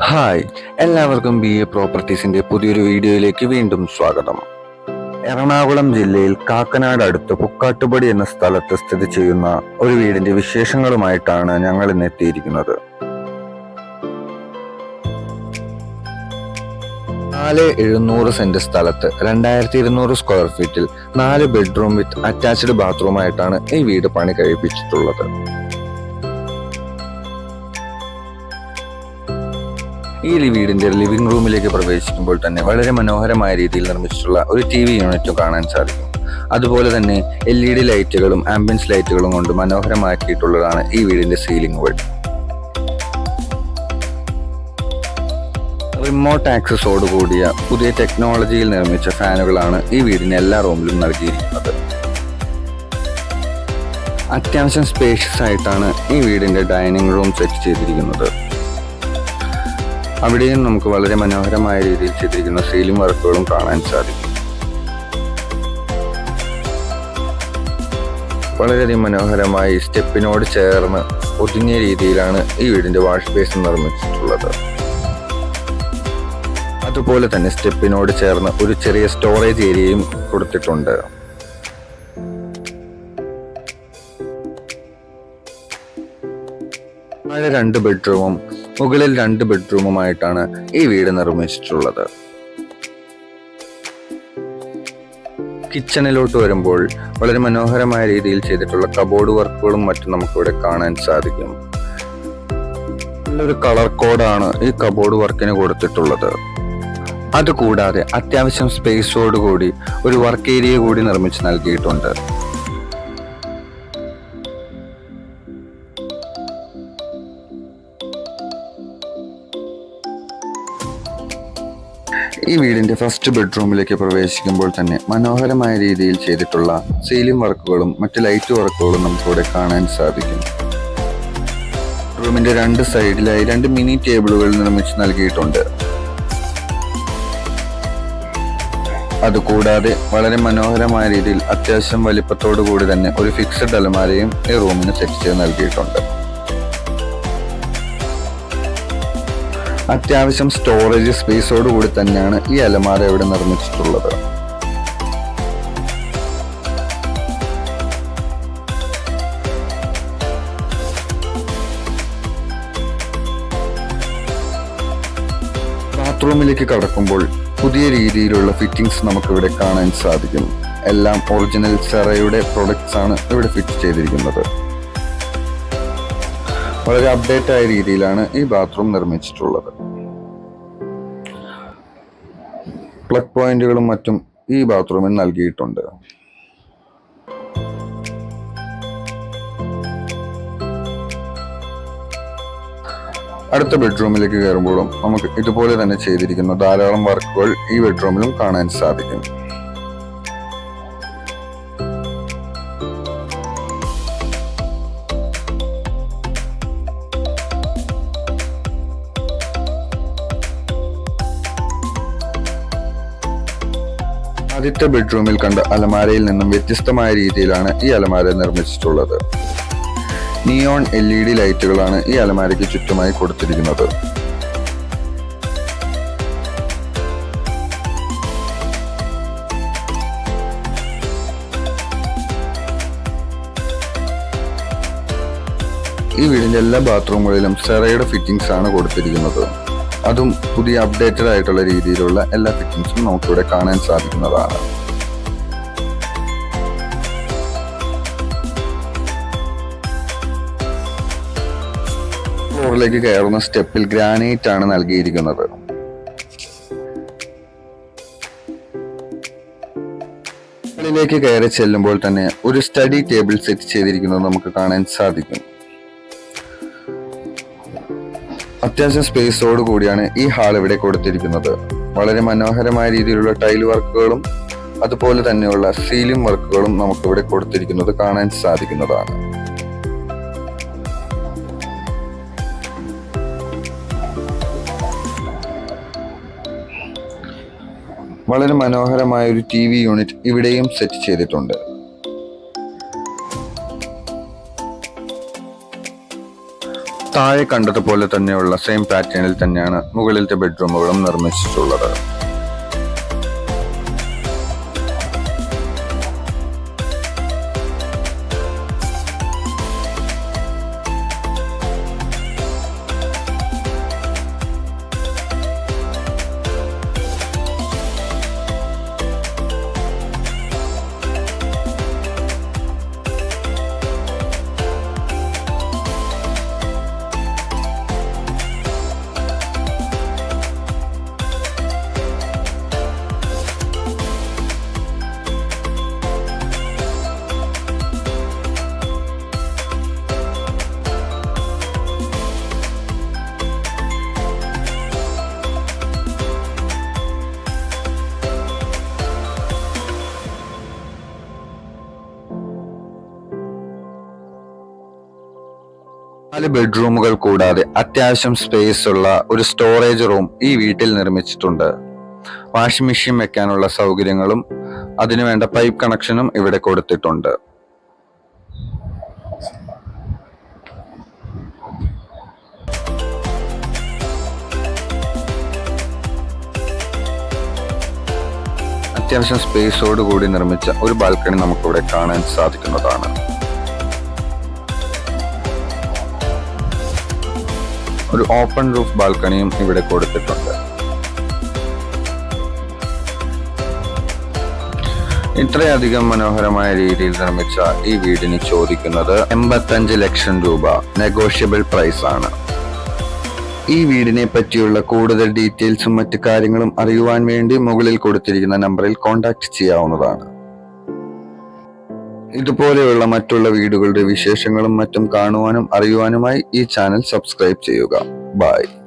Hi എല്ലാവർക്കും B A പ്രോപ്പർട്ടീസിന്റെ പുതിയൊരു വീഡിയോയിലേക്ക് വീണ്ടും സ്വാഗതം. എറണാകുളം ജില്ലയിൽ കാക്കനാട് അടുത്ത് പുക്കാട്ടുപടി എന്ന സ്ഥലത്ത് സ്ഥിതി ചെയ്യുന്ന ഒരു വീടിന്റെ വിശേഷങ്ങളുമായിട്ടാണ് ഞങ്ങൾ ഇന്ന് എത്തിയിരിക്കുന്നത്. നാല് എഴുന്നൂറ് സെന്റ് സ്ഥലത്ത് രണ്ടായിരത്തി ഇരുന്നൂറ് സ്ക്വയർ ഫീറ്റിൽ നാല് ബെഡ്റൂം വിത്ത് അറ്റാച്ച്ഡ് ബാത്റൂമായിട്ടാണ് ഈ വീട് പണി കഴിപ്പിച്ചിട്ടുള്ളത്. ഈ വീടിന്റെ ലിവിംഗ് റൂമിലേക്ക് പ്രവേശിക്കുമ്പോൾ തന്നെ വളരെ മനോഹരമായ രീതിയിൽ നിർമ്മിച്ചിട്ടുള്ള ഒരു ടി വി യൂണിറ്റും കാണാൻ സാധിക്കും. അതുപോലെ തന്നെ എൽ ഇ ഡി ലൈറ്റുകളും ആംബിയൻസ് ലൈറ്റുകളും കൊണ്ട് മനോഹരമാക്കിയിട്ടുള്ളതാണ് ഈ വീടിന്റെ സീലിംഗുകൾ റിമോട്ട് ആക്സസോട് കൂടിയ പുതിയ ടെക്നോളജിയിൽ നിർമ്മിച്ച ഫാനുകളാണ് ഈ വീടിന് എല്ലാ റൂമിലും നൽകിയിരിക്കുന്നത്. അത്യാവശ്യം സ്പേഷ്യസ് ആയിട്ടാണ് ഈ വീടിന്റെ ഡൈനിങ് റൂം സെറ്റ് ചെയ്തിരിക്കുന്നത്. അവിടെയും നമുക്ക് വളരെ മനോഹരമായ രീതിയിൽ ചെയ്തിരിക്കുന്ന സീലിംഗ് വർക്കുകളും കാണാൻ സാധിക്കും. വളരെയധികം മനോഹരമായി സ്റ്റെപ്പിനോട് ചേർന്ന് ഒതുങ്ങിയ രീതിയിലാണ് ഈ വീടിന്റെ വാഷ് ബേസ് നിർമ്മിച്ചിട്ടുള്ളത്. അതുപോലെ തന്നെ സ്റ്റെപ്പിനോട് ചേർന്ന് ഒരു ചെറിയ സ്റ്റോറേജ് ഏരിയയും കൊടുത്തിട്ടുണ്ട്. രണ്ട് ബെഡ്റൂമും മുകളിൽ രണ്ട് ബെഡ്റൂമുമായിട്ടാണ് ഈ വീട് നിർമ്മിച്ചിട്ടുള്ളത്. കിച്ചണിലോട്ട് വരുമ്പോൾ വളരെ മനോഹരമായ രീതിയിൽ ചെയ്തിട്ടുള്ള കബോർഡ് വർക്കുകളും മറ്റും നമുക്കിവിടെ കാണാൻ സാധിക്കും. നല്ലൊരു കളർ കോഡാണ് ഈ കബോർഡ് വർക്കിന് കൊടുത്തിട്ടുള്ളത്. അതുകൂടാതെ അത്യാവശ്യം സ്പേസോടുകൂടി ഒരു വർക്ക് ഏരിയ കൂടി നിർമ്മിച്ച് നൽകിയിട്ടുണ്ട്. ഈ വീടിന്റെ ഫസ്റ്റ് ബെഡ്റൂമിലേക്ക് പ്രവേശിക്കുമ്പോൾ തന്നെ മനോഹരമായ രീതിയിൽ ചെയ്തിട്ടുള്ള സീലിംഗ് വർക്കുകളും മറ്റ് ലൈറ്റ് വർക്കുകളും നമുക്കിവിടെ കാണാൻ സാധിക്കും. റൂമിന്റെ രണ്ട് സൈഡിലായി രണ്ട് മിനി ടേബിളുകൾ നിർമ്മിച്ച് നൽകിയിട്ടുണ്ട്. അതുകൂടാതെ വളരെ മനോഹരമായ രീതിയിൽ അത്യാവശ്യം വലിപ്പത്തോടു കൂടി തന്നെ ഒരു ഫിക്സഡ് അലമാരയും ഈ റൂമിന് സെറ്റ് ചെയ്ത് നൽകിയിട്ടുണ്ട്. അത്യാവശ്യം സ്റ്റോറേജ് സ്പേസോട് കൂടി തന്നെയാണ് ഈ അലമാര ഇവിടെ നിർമ്മിച്ചിട്ടുള്ളത്. ബാത്റൂമിലേക്ക് കടക്കുമ്പോൾ പുതിയ രീതിയിലുള്ള ഫിറ്റിംഗ്സ് നമുക്കിവിടെ കാണാൻ സാധിക്കും എല്ലാം ഒറിജിനൽ സെറയുടെ പ്രൊഡക്ട്സ് ആണ് ഇവിടെ ഫിറ്റ് ചെയ്തിരിക്കുന്നത്. വളരെ അപ്ഡേറ്റ് ആയ രീതിയിലാണ് ഈ ബാത്റൂം നിർമ്മിച്ചിട്ടുള്ളത്. പ്ലഗ് പോയിന്റുകളും മറ്റും ഈ ബാത്റൂമിൽ നൽകിയിട്ടുണ്ട്. അടുത്ത ബെഡ്റൂമിലേക്ക് കയറുമ്പോഴും നമുക്ക് ഇതുപോലെ തന്നെ ചെയ്തിരിക്കുന്ന ധാരാളം വർക്കുകൾ ഈ ബെഡ്റൂമിലും കാണാൻ സാധിക്കും. ആദ്യത്തെ ബെഡ്റൂമിൽ കണ്ട അലമാരയിൽ നിന്നും വ്യത്യസ്തമായ രീതിയിലാണ് ഈ അലമാര നിർമ്മിച്ചിട്ടുള്ളത്. നിയോൺ എൽ ഇ ഡി ലൈറ്റുകളാണ് ഈ അലമാരയ്ക്ക് ചുറ്റുമായി കൊടുത്തിരിക്കുന്നത്. ഈ വീടിന്റെ എല്ലാ ബാത്റൂമുകളിലും സെറയുടെ ഫിറ്റിംഗ്സ് ആണ് കൊടുത്തിരിക്കുന്നത്. അതും പുതിയ അപ്ഡേറ്റഡ് ആയിട്ടുള്ള രീതിയിലുള്ള എല്ലാ ഫിറ്റിംഗ്സും നമുക്കിവിടെ കാണാൻ സാധിക്കുന്നതാണ്. ഫ്ലോറിലേക്ക് കയറുന്ന സ്റ്റെപ്പിൽ ഗ്രാനൈറ്റ് ആണ് നൽകിയിരിക്കുന്നത്. ിലേക്ക് കയറി ചെല്ലുമ്പോൾ തന്നെ ഒരു സ്റ്റഡി ടേബിൾ സെറ്റ് ചെയ്തിരിക്കുന്നത് നമുക്ക് കാണാൻ സാധിക്കും. അത്യാവശ്യം സ്പേസോട് കൂടിയാണ് ഈ ഹാൾ ഇവിടെ കൊടുത്തിരിക്കുന്നത്. വളരെ മനോഹരമായ രീതിയിലുള്ള ടൈൽ വർക്കുകളും അതുപോലെ തന്നെയുള്ള സീലിംഗ് വർക്കുകളും നമുക്ക് ഇവിടെ കൊടുത്തിരിക്കുന്നത് കാണാൻ സാധിക്കുന്നതാണ്. വളരെ മനോഹരമായ ഒരു ടി വി യൂണിറ്റ് ഇവിടെയും സെറ്റ് ചെയ്തിട്ടുണ്ട്. താഴെ കണ്ടതുപോലെ തന്നെയുള്ള സെയിം പാറ്റേണിൽ തന്നെയാണ് മുകളിലത്തെ ബെഡ്റൂമുകളും നിർമ്മിച്ചിട്ടുള്ളത്. നാല് ബെഡ്റൂമുകൾ കൂടാതെ അത്യാവശ്യം സ്പേസ് ഉള്ള ഒരു സ്റ്റോറേജ് റൂം ഈ വീട്ടിൽ നിർമ്മിച്ചിട്ടുണ്ട്. വാഷിംഗ് മെഷീൻ വെക്കാനുള്ള സൗകര്യങ്ങളും അതിനുവേണ്ട പൈപ്പ് കണക്ഷനും ഇവിടെ കൊടുത്തിട്ടുണ്ട്. അത്യാവശ്യം സ്പേസോട് കൂടി നിർമ്മിച്ച ഒരു ബാൽക്കണി നമുക്കിവിടെ കാണാൻ സാധിക്കുന്നതാണ്. ഒരു ഓപ്പൺ റൂഫ് ബാൽക്കണിയും ഇവിടെ കൊടുത്തിട്ടുണ്ട്. ഇത്രയധികം മനോഹരമായ രീതിയിൽ നിർമ്മിച്ച ഈ വീടിന് ചോദിക്കുന്നത് എൺപത്തഞ്ച് ലക്ഷം രൂപ നെഗോഷ്യബിൾ പ്രൈസ് ആണ്. ഈ വീടിനെ പറ്റിയുള്ള കൂടുതൽ ഡീറ്റെയിൽസും മറ്റു കാര്യങ്ങളും അറിയുവാൻ വേണ്ടി മുകളിൽ കൊടുത്തിരിക്കുന്ന നമ്പറിൽ കോൺടാക്ട് ചെയ്യാവുന്നതാണ്. ഇതുപോലെയുള്ള മറ്റുള്ള വീടുകളുടെ വിശേഷങ്ങളും മറ്റും കാണുവാനും അറിയുവാനുമായി ഈ ചാനൽ സബ്സ്ക്രൈബ് ചെയ്യുക. ബൈ.